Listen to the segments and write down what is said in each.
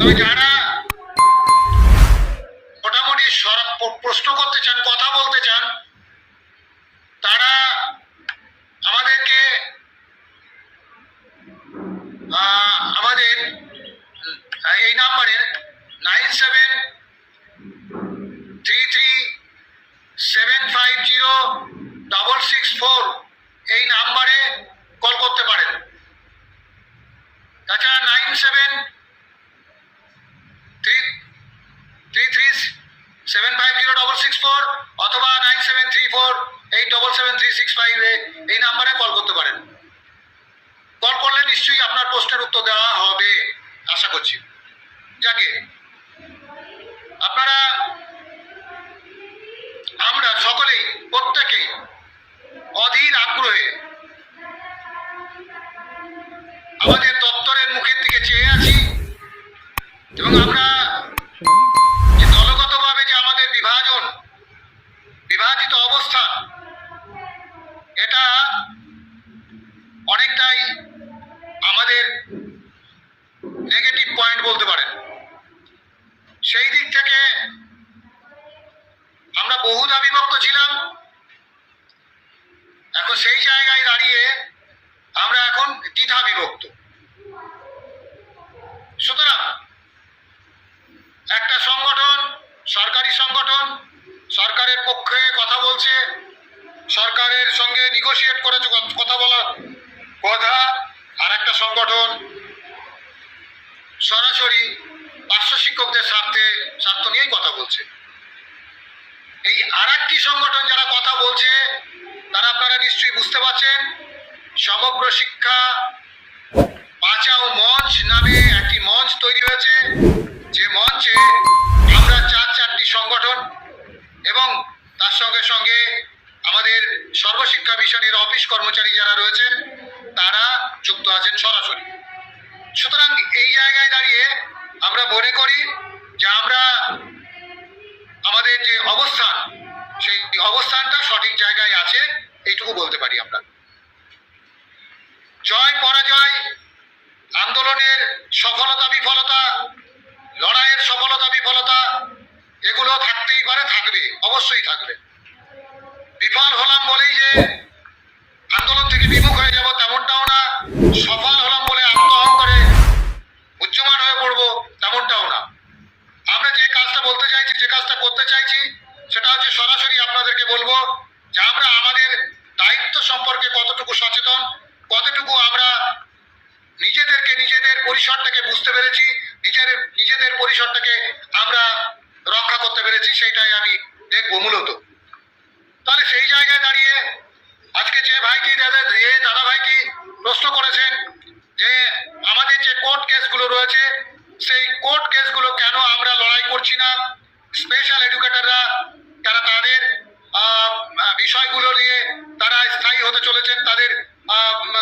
তবে যারা মোটামুটি প্রশ্ন করতে চান, কথা বলতে চান, তারা আমাদেরকে আমাদের এই নাম্বারে nine seven three three seven five zero double six বহুধা বিভক্ত ছিলাম। এখন সেই জায়গায় দাঁড়িয়ে আমরা এখন দ্বিধা বিভক্ত। সুতরাং একটা সংগঠন, সরকারি সংগঠন, সরকারের পক্ষে কথা বলছে, সরকারের সঙ্গে নিগোশিয়েট করে কথা বলা কথা, আর একটা সংগঠন সরাসরি পার্শ্ব শিক্ষকদের স্বার্থে, স্বার্থ নিয়েই কথা বলছে। এই আরাকটি সংগঠন যারা কথা বলছে, তারা আপনারা নিশ্চয়ই বুঝতে পারছেন, সমগ্র শিক্ষা বাঁচাও মঞ্চ নামে একটি মঞ্চ তৈরি হয়েছে। যে মঞ্চে আমরা চার চারটি সংগঠন এবং তার সঙ্গে সঙ্গে আমাদের সর্বশিক্ষা মিশনের অফিস কর্মচারী যারা রয়েছেন, তারা যুক্ত আছেন সরাসরি। সুতরাং এই জায়গায় দাঁড়িয়ে আমরা মনে করি যে আমরা আমাদের যে অবস্থান, সেই অবস্থানটা সঠিক জায়গায় আছে, এইটুকু বলতে পারি আমরা। জয় পরাজয়, আন্দোলনের সফলতা, বিফলতা, লড়াইয়ের সফলতা, বিফলতা, এগুলো থাকতেই পারে, থাকবে, অবশ্যই থাকবে। পরিসরটাকে বুঝতে পেরেছি, নিজের নিজেদের পরিসরটাকে আমরা রক্ষা করতে পেরেছি, সেইটাই আমি দেখব মূলত। তাহলে সেই জায়গায় দাঁড়িয়ে আজকে যে ভাইটি দাদা এ দাদা ভাইটি প্রশ্ন করেছেন যে আমাদের যে কোর্ট কেসগুলো রয়েছে, সেই কোর্ট কেসগুলো কেন আমরা লড়াই করছি না? স্পেশাল এডুকেটররা তারা তাদের বিষয়গুলো নিয়ে তারা স্থায়ী হতে চলেছেন, তাদের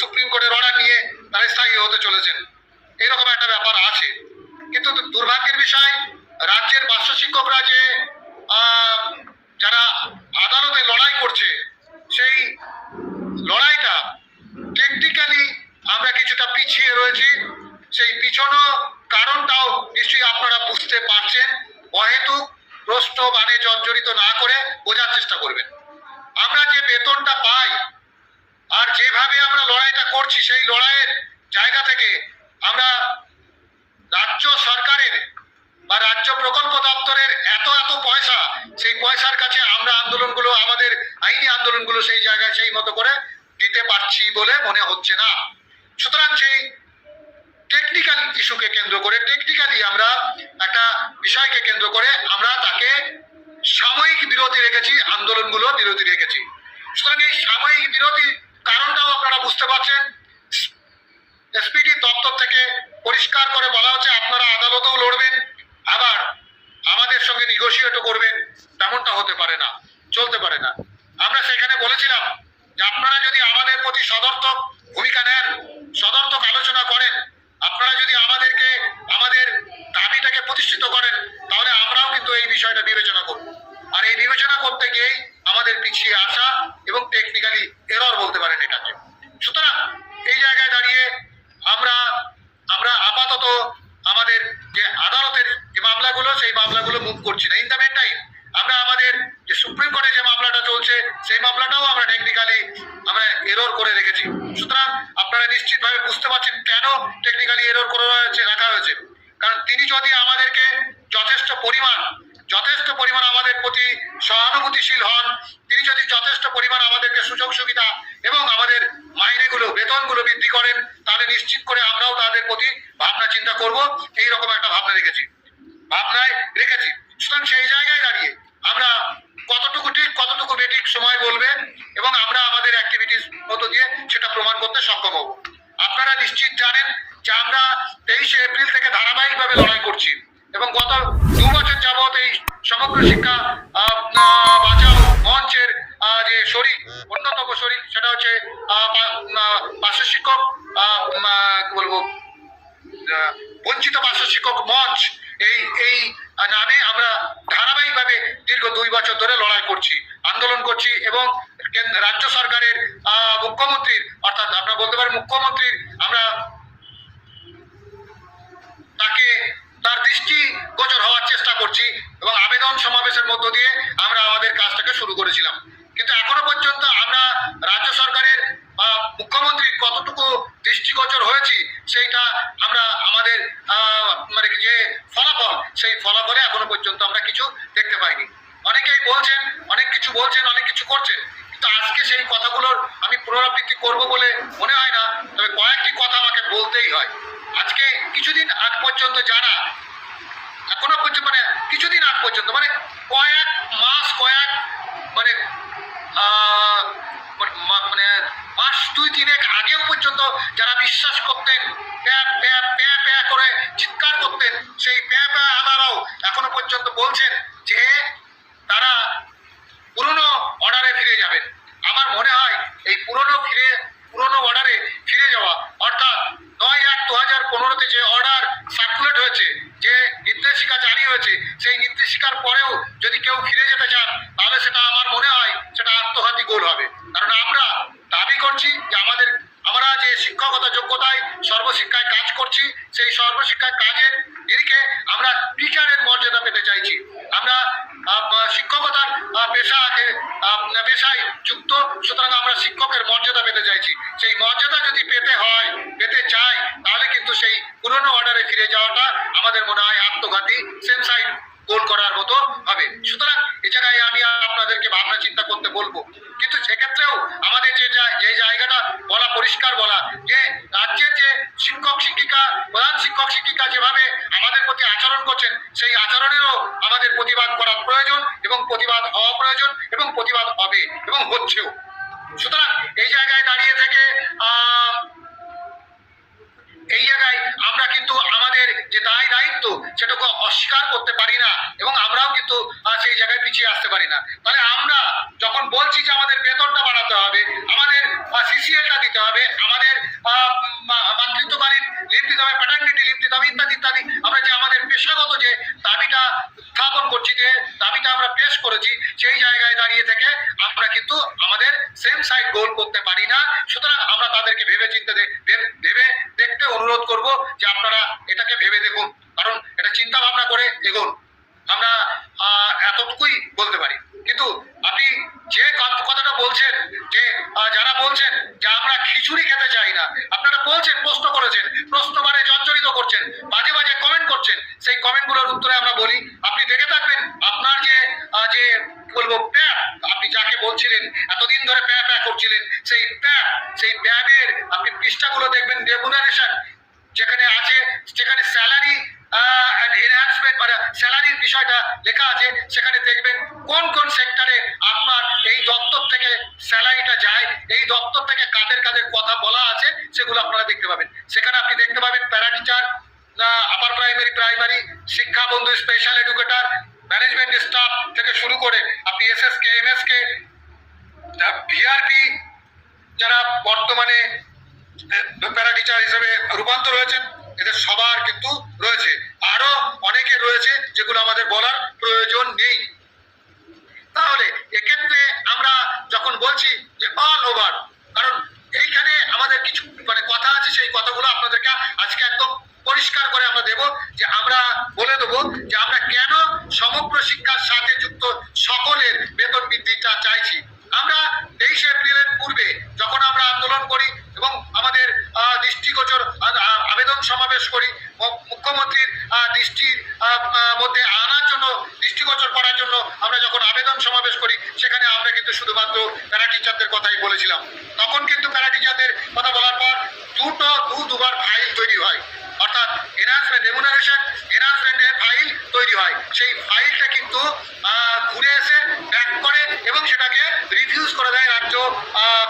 সুপ্রিম কোর্টের অর্ডার নিয়ে তারা স্থায়ী হতে চলেছেন। এরকম একটা ব্যাপার আছে। কিন্তু দুর্ভাগ্যের বিষয়, রাজ্যের পার্শ্ব শিক্ষকরা যে যারা আদালতে লড়াই করছে, সেই লড়াইটা টেকনিক্যালি আমরা কিছুটা পিছিয়ে রয়েছি। সেই পিছনো কারণটাও নিশ্চয়ই আপনারা বুঝতে পারছেন। অহেতুক প্রশ্ন মানে জর্জরিত না করে বোঝার চেষ্টা করবেন। আমরা যে বেতনটা পাই, আর যেভাবে আমরা লড়াইটা করছি, সেই লড়াইয়ের জায়গা থেকে আমরা রাজ্য সরকারের বা রাজ্য প্রকল্প দপ্তরের এত এত পয়সা, সেই পয়সার কাছে আমরা আন্দোলনগুলো, আমাদের আইনি আন্দোলনগুলো সেই জায়গায় সেই মতো করে দিতে পারছি বলে মনে হচ্ছে না। সুতরাং সেই টেকনিক্যাল ইস্যুকে কেন্দ্র করে টেকনিক্যালি আমরা একটা বিষয়কে কেন্দ্র করে আমরা তাকে সাময়িক বিরতি রেখেছি, আন্দোলনগুলো বিরতি রেখেছি। সুতরাং এই সাময়িক বিরতি কারণটাও আপনারা বুঝতে পারছেন। এসপিডি দপ্তর থেকে পরিষ্কার করে বলা হচ্ছে, আপনারা আদালতেও লড়বেন, আবার আমাদের সঙ্গে নিগোসিয়েটও করবেন, তেমনটা হতে পারে না, চলতে পারে না। আমরা সেখানে বলেছিলাম যে আপনারা যদি আমাদের প্রতি সদর্থক ভূমিকা নেন, সদর্থক আলোচনা করেন, আপনারা যদি আমাদেরকে, আমাদের দাবিটাকে প্রতিষ্ঠিত করেন, তাহলে আমরাও কিন্তু এই বিষয়টা বিবেচনা করব। আর এই বিবেচনা করতে গিয়েই আমাদের পিছিয়ে আসা এবং টেকনিক্যালি এরর বলতে পারেন এটাকে। সুতরাং এই জায়গায় দাঁড়িয়ে আমরা আমরা আপাতত আমাদের যে আদালতের যে মামলাগুলো সেই মামলাগুলো মুভ করছি না। ইন দ্য মেন টাইম আমরা আমাদের যে সুপ্রিম কোর্টে যে মামলাটা চলছে, সেই মামলাটাও আমরা টেকনিক্যালি আমরা এরর করে রেখেছি। সুতরাং আপনারা নিশ্চিতভাবে বুঝতে পারছেন কেন টেকনিক্যালি এরর করে রয়েছে, রাখা হয়েছে। কারণ তিনি যদি আমাদেরকে যথেষ্ট পরিমাণ যথেষ্ট পরিমাণ আমাদের প্রতি সহানুভূতিশীল হন, তিনি যদি যথেষ্ট পরিমাণ আমাদেরকে সুযোগ সুবিধা এবং আমাদের মাইনেগুলো, বেতনগুলো বৃদ্ধি করেন, তাহলে নিশ্চিত করে আমরাও তাদের প্রতি ভাবনা চিন্তা করব। এই রকম একটা ভাবনা রেখেছি। ভাবনায় রেখেছি। সুতরাং সেই জায়গায় দাঁড়িয়ে আমরা কতটুকু ঠিক, কতটুকু বেঠিক সময় বলবে এবং আমরা আমাদের অ্যাক্টিভিটিস মতো দিয়ে সেটা প্রমাণ করতে সক্ষম হব। আপনারা নিশ্চিত জানেন যে আমরা তেইশে এপ্রিল থেকে ধারাবাহিকভাবে লড়াই করছি এবং গত দু বছর যাবৎ এই সমগ্র শিক্ষা বাঁচাও মঞ্চের যে শরিক, অন্যতম শরিক, সেটা হচ্ছে পার্শ্ব শিক্ষক কি বলব বঞ্চিত পার্শ্ব শিক্ষক মঞ্চ এই এই নামে আমরা ধারাবাহিকভাবে দীর্ঘ দুই বছর ধরে লড়াই করছি, আন্দোলন করছি এবং রাজ্য সরকারের মুখ্যমন্ত্রীর, অর্থাৎ আপনারা বলতে পারেন মুখ্যমন্ত্রীর, আমরা তাকে, তার দৃষ্টি গোচর হওয়ার চেষ্টা করছি এবং আবেদন সমাবেশের মধ্য দিয়ে আমরা আমাদের কাজটাকে শুরু করেছিলাম। কিন্তু এখনও পর্যন্ত আমরা রাজ্য সরকারের মুখ্যমন্ত্রীর কতটুকু দৃষ্টিগোচর হয়েছি, সেইটা আমরা আমাদের আহ, মানে যে ফলাফল সেই ফলাফলে এখনও পর্যন্ত আমরা কিছু দেখতে পাইনি। অনেকেই বলছেন, অনেক কিছু বলছেন, অনেক কিছু করছেন, কিন্তু আজকে সেই কথাগুলোর আমি পুনরাবৃত্তি করব বলে মনে হয় না, তবে কয়েকটি কথা আমাকে বলতেই হয়। আজকে কিছুদিন আগ পর্যন্ত যারা, এখনও পর্যন্ত মানে কিছুদিন আগ পর্যন্ত মানে কয়েক মাস, কয়েক মানে মানে মানে মাস দুই তিনেক আগেও পর্যন্ত যারা বিশ্বাস করতেন, প্যা প্যা প্যা প্যা করে চিৎকার করতেন, সেই প্যা প্যা আদারাও এখনও পর্যন্ত বলছেন যে তারা পুরনো অর্ডারে ফিরে যাবেন। আমার মনে হয় এই পুরনো ফিরে, পুরনো অর্ডারে ফিরে যাওয়া, অর্থাৎ নয় এক দু হাজার পনেরোতে যে অর্ডার সার্কুলেট হয়েছে, যে নির্দেশিকা জারি হয়েছে, সেই নির্দেশিকার পরেও যদি কেউ ফিরে যেতে চান, তাহলে সেটা আমার বলব কিন্তু সেক্ষেত্রেও আমাদের যে যে জায়গাটা বলা পরিষ্কার বলা, যে রাজ্যের যে শিক্ষক শিক্ষিকা, প্রধান শিক্ষক শিক্ষিকা যেভাবে আমাদের প্রতি আচরণ করছেন, সেই আচরণেরও আমাদের প্রতিবাদ করা প্রয়োজন এবং প্রতিবাদ হওয়া প্রয়োজন এবং প্রতিবাদ হবে এবং হচ্ছেও। সুতরাং এই জায়গায় দাঁড়িয়ে থেকে এই জায়গায় আমরা কিন্তু আমাদের যে দায় দায়িত্ব সেটাকে অস্বীকার করতে পারি না এবং আমরাও কিন্তু সেই জায়গায় পিছিয়ে আসতে পারি না। তাহলে আমরা যখন বলছি যে আমাদের বেতনটা বাড়াতে হবে, আমাদের সিসিএলটা দিতে হবে, আমাদের মাতৃত্বকালীন লিভ দিতে হবে প্যাটার্নিটি লিভ দিতে হবে, ইত্যাদি ইত্যাদি, আমরা যে আমাদের পেশাগত যে দাবিটা উত্থাপন করছি, যে দাবিটা আমরা পেশ করেছি, সেই জায়গায় দাঁড়িয়ে থেকে আমরা কিন্তু আমাদের সেম সাইড গোল করতে পারি না। সুতরাং আমরা তাদেরকে ভেবে চিন্তে অনুরোধ করব যে আপনারা এটাকে ভেবে দেখুন। কারণ এটা চিন্তা ভাবনা করে এগোন আমরা এতটুকুই বলতে পারি। কিন্তু আপনি যে কথাটা বলছেন, যে যারা বলছেন যে আমরা খিচুড়ি খেতে চাই না, আপনারা বলছেন, প্রশ্ন করেছেন। প্রশ্ন মানে para teacher upper primary primary শিক্ষা বন্ধু স্পেশাল এডুকেটর ম্যানেজমেন্ট স্টাফ থেকে শুরু করে আপনি S S K M S K VRP যারা বর্তমানে প্যারা টিচার হিসেবে রূপান্তর হয়েছেন, এদের সবার কিন্তু রয়েছে। আরও অনেকে রয়েছে যেগুলো আমাদের বলার প্রয়োজন নেই। তাহলে এক্ষেত্রে আমরা যখন বলছি যে অল ওভার কারণ এইখানে আমাদের কিছু মানে কথা আছে, সেই কথাগুলো আপনাদেরকে আজকে একদম পরিষ্কার করে আমরা দেব যে আমরা সেটাকে রিফিউজ করে দেয় রাজ্য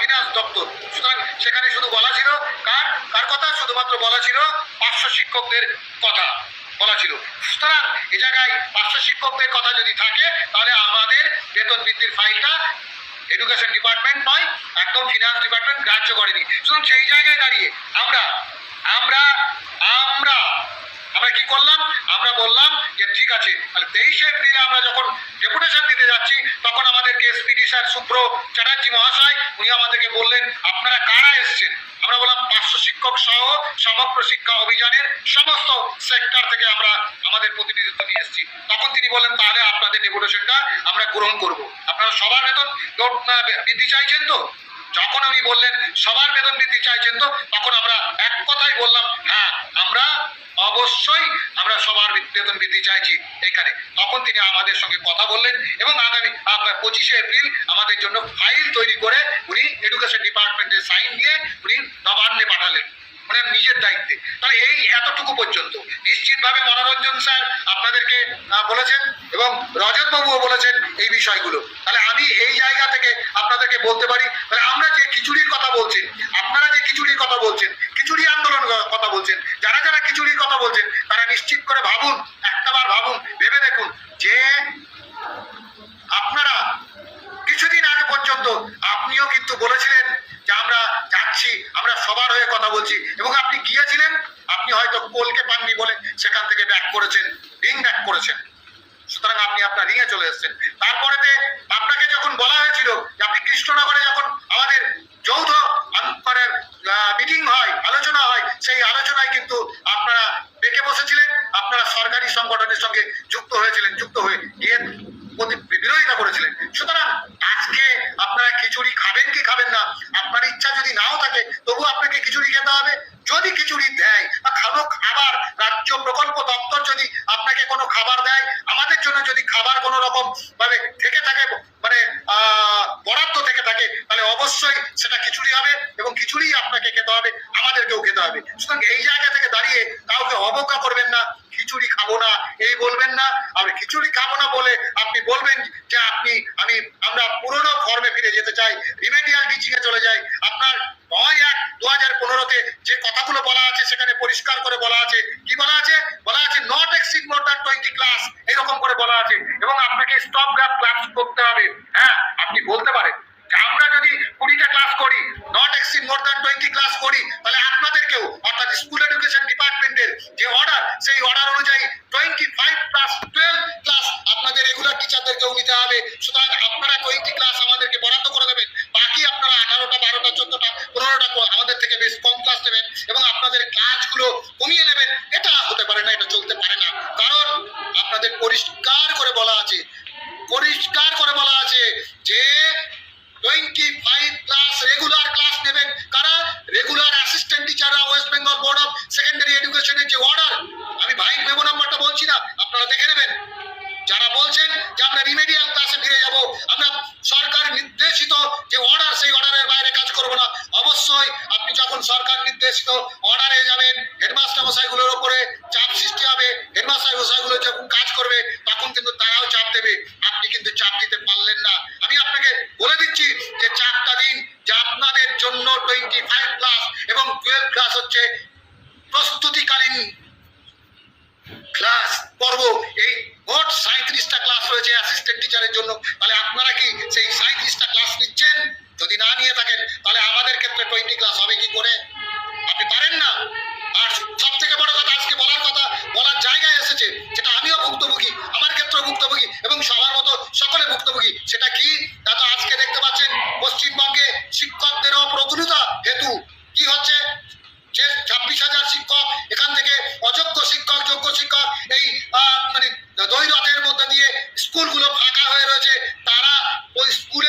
ফিনান্স দপ্তর। সুতরাং সেখানে শুধু বলা ছিল কার কার কথা? শুধুমাত্র বলা ছিল পাঁচশো শিক্ষকদের কথা বলা ছিল। সুতরাং এ জায়গায় পাঁচশো শিক্ষকদের কথা যদি থাকে, তাহলে আমাদের বেতন বৃদ্ধির ফাইলটা এডুকেশন ডিপার্টমেন্ট নয়, একদম ফিনান্স ডিপার্টমেন্ট গ্রাহ্য করেনি। সুতরাং সেই জায়গায় দাঁড়িয়ে আমরা আমরা আমরা আমরা কি করলাম? আমরা বললাম যে, ঠিক আছে, তাহলে তেইশে এপ্রিলে আমরা যখন ডেপুটেশন দিতে যাচ্ছি, তখন আমাদেরকে এসপিডি স্যার সুব্র চ্যাটার্জি মহাশয়, উনি আমাদেরকে বললেন, আপনারা কারা এসছেন? আমরা বললাম পাঁচশো শিক্ষক সহ সমগ্র শিক্ষা অভিযানের সমস্ত সেক্টর থেকে আমরা আমাদের প্রতিনিধিত্ব নিয়ে এসেছি। তখন তিনি বললেন, তাহলে আপনাদের ডেপুটেশনটা আমরা গ্রহণ করব। আপনারা সবার বেতন বৃদ্ধি চাইছেন তো? যখন উনি বললেন, সবার বেতন বৃদ্ধি চাইছেন তো? তখন আমরা এক কথাই বললাম হ্যাঁ আমরা অবশ্যই আমরা সবার বেতন বৃদ্ধি চাইছি এখানে। তখন তিনি আমাদের সঙ্গে কথা বললেন এবং আগামী পঁচিশে এপ্রিল আমাদের জন্য ফাইল তৈরি করে উনি এডুকেশন ডিপার্টমেন্টে সাইন দিয়ে উনি নবান্নে পাঠালেন। মানে নিজের দায়িত্বে। তাহলে এই এতটুকু পর্যন্ত। নিশ্চিতভাবে মনোরঞ্জন স্যার আপনাদেরকে বলেছেন এবং রজত বাবুও বলেছেন এই বিষয়গুলো। তাহলে আমি এই জায়গা থেকে আপনাদেরকে বলতে পারি, তাহলে আমরা যে খিচুড়ির কথা বলছেন, আপনারা যে খিচুড়ির কথা বলছেন, খিচুড়ি আন্দোলন কথা বলছেন, যারা যারা খিচুড়ির কথা বলছেন, তারা নিশ্চিত করে ভাবুন, একটাবার ভাবুন, ভেবে দেখুন যে আপনারা কিছুদিন আগে পর্যন্ত আপনিও কিন্তু বলেছিলেন যে আমরা যাচ্ছি, আমরা সবার হয়ে কথা বলছি। এবং আপনি গিয়েছিলেন, আপনি হয়তো কোলকে পাননি বলে সেখান থেকে ব্যাক করেছেন রিং ব্যাক করেছেন। সুতরাং আপনি আপনার রিঙে চলে এসেছেন। তারপরেতে আপনাকে যখন বলা হয়েছিল যে আপনি কৃষ্ণনগরে যখন আমাদের যৌথ আন- মানে মিটিং হয়, আলোচনা হয়, সেই আলোচনায় কিন্তু আপনারা ডেকে বসেছিলেন, আপনারা সরকারি সংগঠনের সঙ্গে যুক্ত হয়েছিলেন, যুক্ত হয়ে গিয়ে প্রতি- বিরোধিতা করেছিলেন। সুতরাং আজকে আপনারা খিচুড়ি খাবেন কি খাবেন না, আপনার ইচ্ছা যদি নাও থাকে, তবু আপনাকে খিচুড়ি খেতে হবে। যদি খিচুড়ি দেয় বা খানো খাবার, রাজ্য প্রকল্প দপ্তর যদি আপনাকে কোনো খাবার দেয় আমাদের জন্য যদি খাবার কোনো রকম ভাবে থেকে থাকে মানে আহ, বরাদ্দ থেকে থাকে তাহলে অবশ্যই সেটা খিচুড়ি হবে এবং খিচুড়ি আপনাকে খেতে হবে আমাদেরকেও খেতে হবে সুতরাং এই জায়গা থেকে দাঁড়িয়ে কাউকে অবজ্ঞা করবেন না খিচুড়ি খাব না এই বলবেন না আর খিচুড়ি খাব না বলে আপনি বলবেন যে আপনি আমি আমরা পুরনো ফর্মে ফিরে যেতে চাই রিমেডিয়াল টিচিং এ চলে যাই আপনার নয় এক দু হাজার পনেরোতে যে কথাগুলো বলা আছে সেখানে পরিষ্কার করে বলা আছে কি বলা আছে বলা আছে not exceed more than twenty class এরকম করে বলা আছে এবং আপনাকে স্টপ গ্রাফ ক্লাস করতে হবে। হ্যাঁ আপনি বলতে পারেন আমরা যদি কুড়িটা ক্লাস করি not exceed more than twenty class করি, তাহলে আপনাদেরকেও, অর্থাৎ স্কুল এডুকেশন ডিপার্টমেন্টের যে অর্ডার সেই অর্ডার অনুযায়ী twenty five plus twelve class আপনাদের রেগুলার টিচারদেরকেও নিতে হবে। সুতরাং আপনারা টোয়েন্টি ক্লাস আমাদেরকে বরাদ্দ করে দেবেন, বাকি আপনারা আঠারোটা, বারোটা, চোদ্দটা, পনেরোটা আমাদের থেকে বেশ কম ক্লাস নেবেন এবং আপনাদের কাজগুলো কমিয়ে নেবেন। এটা হতে পারে না, এটা চলতে পারে না। কারণ আপনাদের পরিষ্কার করে বলা আছে, পরিষ্কার করে বলা আছে যে twenty five class regular class নেবেন। কারা? রেগুলার অ্যাসিস্ট্যান্ট টিচাররা West Bengal board of secondary এডুকেশনের যে অর্ডার আমি ভাই মেমো নাম্বারটা বলছি না, আপনারা দেখে নেবেন। যারা বলছেন যে আমরা রিমেডিয়াল ক্লাসে ফিরে যাব, আমরা সরকার নির্দেশিত যে অর্ডার সেই অর্ডারের বাইরে কাজ করব না। অবশ্যই আপনি যখন সরকার নির্দেশিত অর্ডারে যাবেন হেডমাস্টার মশাইগুলোর উপরে চাপ সৃষ্টি হবে। হেডমাস্টার মশাইগুলো যখন কাজ করবে, তখন কিন্তু তারাও চাপ দেবে। আপনি কিন্তু চাপ দিতে পারলেন না। আমি আপনাকে বলে দিচ্ছি যে চাপটা দিন যে আপনাদের জন্য টোয়েন্টি ফাইভ ক্লাস এবং টুয়েলভ ক্লাস হচ্ছে প্রস্তুতিকালীন ক্লাস পর্ব। এই মোট সাঁত্রিশটা ক্লাস রয়েছে অ্যাসিস্ট্যান্ট টিচারের জন্য। তাহলে আপনারা কি সেই সাঁত্রিশটা ক্লাস নিচ্ছেন? যদি না নিয়ে থাকেন, তাহলে আমাদের ক্ষেত্রে টোয়েন্টি ক্লাস হবে কি করে? আপনি পারেন না? আর সব থেকে বড় কথা আজকে বলার কথা, বলার জায়গায় এসেছে, যেটা আমিও ভুক্তভোগী, আমার ক্ষেত্রেও ভুক্তভোগী, এবং সবার মতো সকলে ভুক্তভোগী। সেটা কি? তা তো আজকে দেখতে পাচ্ছেন, পশ্চিমবঙ্গে শিক্ষকদের অপ্রতুলতা হেতু। কি হচ্ছে? যে ছাব্বিশ হাজার শিক্ষক এখান থেকে অযোগ্য শিক্ষক এই মানে দৈরথের মধ্যে দিয়ে স্কুলগুলো ফাঁকা হয়ে রয়েছে তারা ওই স্কুলের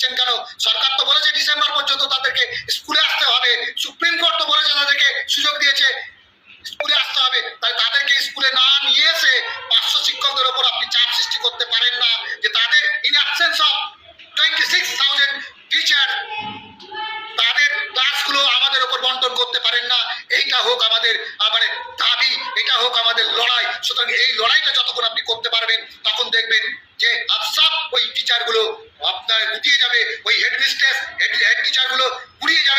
দিচ্ছেন কেন? সরকার তো বলেছে ডিসেম্বর পর্যন্ত তাদেরকে স্কুলে আসতে হবে। সুপ্রিম কোর্ট তো বলেছে তাদেরকে সুযোগ দিয়েছে, স্কুলে আসতে হবে। তাই তাদেরকে স্কুলে না নিয়ে এসে পাঁচশো শিক্ষকদের ওপর আপনি চাপ সৃষ্টি করতে পারেন না, যে তাদের in absence of twenty six thousand teacher তাদের ক্লাসগুলো আমাদের ওপর বন্টন করতে পারেন না। এইটা হোক আমাদের মানে দাবি এটা হোক আমাদের লড়াই। সুতরাং এই লড়াইটা যতক্ষণ আপনি করতে পারবেন, তখন দেখবেন যে আফসাব ওই টিচারগুলো আপনার গুটিয়ে যাবে, ওই হেড মিস্ট্রেস হেড হেড টিচারগুলো গুড়িয়ে যাবে।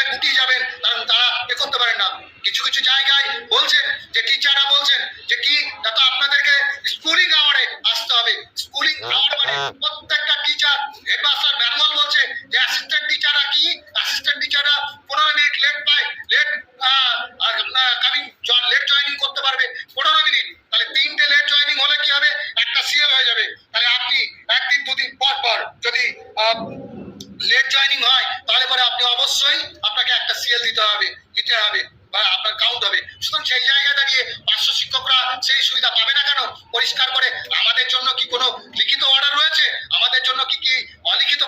আপনার কাউন্ট হবে। সুতরাং সেই জায়গায় দাঁড়িয়ে পার্শ্ব শিক্ষকরা সেই সুবিধা পাবে না কেন? পরিষ্কার করে আমাদের জন্য কি কোনো লিখিত অর্ডার রয়েছে? আমাদের জন্য কি কি অলিখিত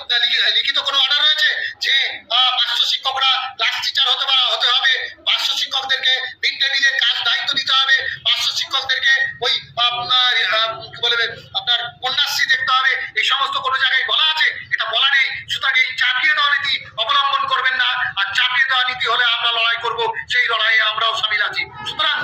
লিখিত কোনো অর্ডার রয়েছে? যে পার্শ্ব শিক্ষকরা ক্লাস টিচার হতে পারা, হতে হবে। পার্শ্ব শিক্ষকদেরকে মিড ডে মিলের কাজ দায়িত্ব দিতে হবে। পার্শ্ব শিক্ষকদেরকে ওই কি বলবে আপনার কন্যাশ্রী দেখতে হবে। এই সমস্ত কোনো জায়গায় বলা আছে? এটা বলা নেই। সুতরাং এই চাপিয়ে দেওয়া নীতি অবলম্বন করবেন না। আর চাপিয়ে দেওয়া নীতি হলে আমরা লড়াই করব। সেই লড়াই আমরা সামিল আছি। সুতরাং